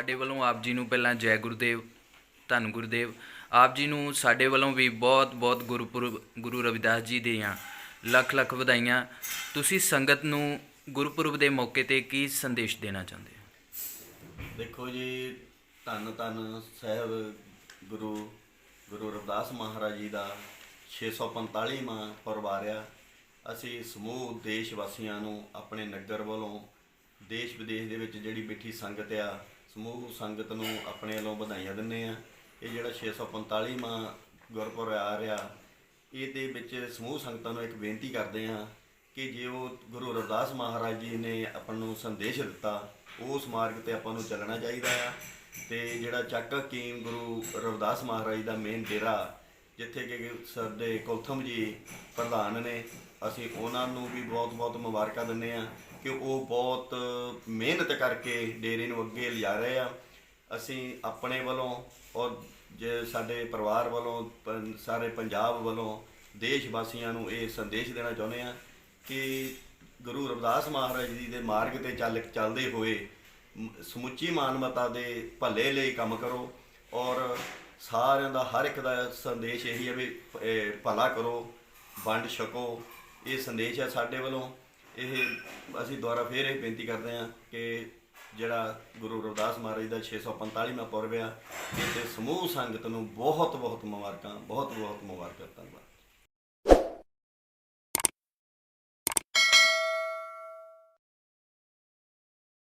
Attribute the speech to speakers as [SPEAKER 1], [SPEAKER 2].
[SPEAKER 1] ਸਾਡੇ ਵੱਲੋਂ ਆਪ ਜੀ ਨੂੰ ਪਹਿਲਾਂ ਜੈ ਗੁਰਦੇਵ, ਧੰਨ ਗੁਰਦੇਵ। ਆਪ ਜੀ ਨੂੰ ਸਾਡੇ ਵੱਲੋਂ ਵੀ ਬਹੁਤ ਬਹੁਤ ਗੁਰਪੁਰਬ, ਗੁਰੂ ਰਵਿਦਾਸ ਜੀ ਦੀਆਂ ਲੱਖ ਲੱਖ ਵਧਾਈਆਂ। ਤੁਸੀਂ ਸੰਗਤ ਨੂੰ ਗੁਰਪੁਰਬ ਦੇ ਮੌਕੇ ਤੇ ਕੀ ਸੰਦੇਸ਼ ਦੇਣਾ ਚਾਹੁੰਦੇ ਹੋ?
[SPEAKER 2] ਦੇਖੋ ਜੀ, ਧੰਨ ਧੰਨ ਸਾਹਿਬ ਗੁਰੂ ਗੁਰੂ ਰਵਿਦਾਸ ਮਹਾਰਾਜ ਜੀ ਦਾ 645ਵਾਂ ਪੁਰਬ ਆ। ਅਸੀਂ ਸਮੂਹ ਦੇਸ਼ ਵਾਸੀਆਂ ਨੂੰ ਆਪਣੇ ਨਗਰ ਵੱਲੋਂ ਦੇਸ਼ ਵਿਦੇਸ਼ ਦੇ ਵਿੱਚ ਜਿਹੜੀ ਬੈਠੀ ਸੰਗਤ ਆ ਸਮੂਹ ਸੰਗਤ ਨੂੰ ਆਪਣੇ ਵੱਲੋਂ ਵਧਾਈਆਂ ਦਿੰਦੇ ਆ ਇਹ ਜਿਹੜਾ 645ਵਾਂ ਗੁਰਪੁਰਬ ਆ ਰਿਹਾ, ਇਹਦੇ ਵਿੱਚ ਸਮੂਹ ਸੰਗਤਾਂ ਨੂੰ ਇੱਕ ਬੇਨਤੀ ਕਰਦੇ ਆ ਕਿ ਜੇ ਉਹ ਗੁਰੂ ਰਵਿਦਾਸ ਮਹਾਰਾਜ ਜੀ ਨੇ ਆਪਾਂ ਨੂੰ ਸੰਦੇਸ਼ ਦਿੱਤਾ, ਉਸ ਮਾਰਗ ਤੇ ਆਪਾਂ ਨੂੰ ਚੱਲਣਾ ਚਾਹੀਦਾ ਆ। ਤੇ ਜਿਹੜਾ ਚੱਕ ਹਕੀਮ ਗੁਰੂ ਰਵਿਦਾਸ ਮਹਾਰਾਜ ਦਾ ਮੇਨ ਡੇਰਾ ਜਿੱਥੇ ਕਿ ਸਾਡੇ ਕੁਲਥਮ ਜੀ ਪ੍ਰਧਾਨ ਨੇ, ਅਸੀਂ ਉਹਨਾਂ ਨੂੰ ਵੀ ਬਹੁਤ-ਬਹੁਤ ਮੁਬਾਰਕਾਂ ਦਿੰਦੇ ਆ ਕਿ ਉਹ ਬਹੁਤ ਮਿਹਨਤ ਕਰਕੇ ਡੇਰੇ ਨੂੰ ਅੱਗੇ ਲਿਜਾ ਰਹੇ ਆ। ਅਸੀਂ ਆਪਣੇ ਵੱਲੋਂ ਔਰ ਜੇ ਸਾਡੇ ਪਰਿਵਾਰ ਵੱਲੋਂ ਸਾਰੇ ਪੰਜਾਬ ਵੱਲੋਂ ਦੇਸ਼ ਵਾਸੀਆਂ ਨੂੰ ਇਹ ਸੰਦੇਸ਼ ਦੇਣਾ ਚਾਹੁੰਦੇ ਆ ਕਿ ਗੁਰੂ ਰਵਿਦਾਸ ਮਹਾਰਾਜ ਜੀ ਦੇ ਮਾਰਗ ਤੇ ਚੱਲ, ਚੱਲਦੇ ਹੋਏ ਸਮੁੱਚੀ ਮਾਨਵਤਾ ਦੇ ਭਲੇ ਲਈ ਕੰਮ ਕਰੋ ਔਰ ਸਾਰਿਆਂ ਦਾ ਹਰ ਇੱਕ ਦਾ ਸੰਦੇਸ਼ ਇਹੀ ਹੈ ਵੀ, ਇਹ ਭਲਾ ਕਰੋ, ਵੰਡ ਛਕੋ। ਇਹ ਸੰਦੇਸ਼ ਹੈ ਸਾਡੇ ਵੱਲੋਂ। ਇਹ ਅਸੀਂ ਦੁਆਰਾ ਫੇਰ ਇਹ ਬੇਨਤੀ ਕਰਦੇ ਹਾਂ ਕਿ ਜਿਹੜਾ ਗੁਰੂ ਰਵਿਦਾਸ ਮਹਾਰਾਜ ਦਾ 645ਵਾਂ ਪੁਰਬ ਆ ਇਹ ਤੇ ਸਮੂਹ ਸੰਗਤ ਨੂੰ ਬਹੁਤ ਬਹੁਤ ਮੁਬਾਰਕਾਂ ਬਹੁਤ ਬਹੁਤ ਮੁਬਾਰਕਾਂ, ਧੰਨਵਾਦ।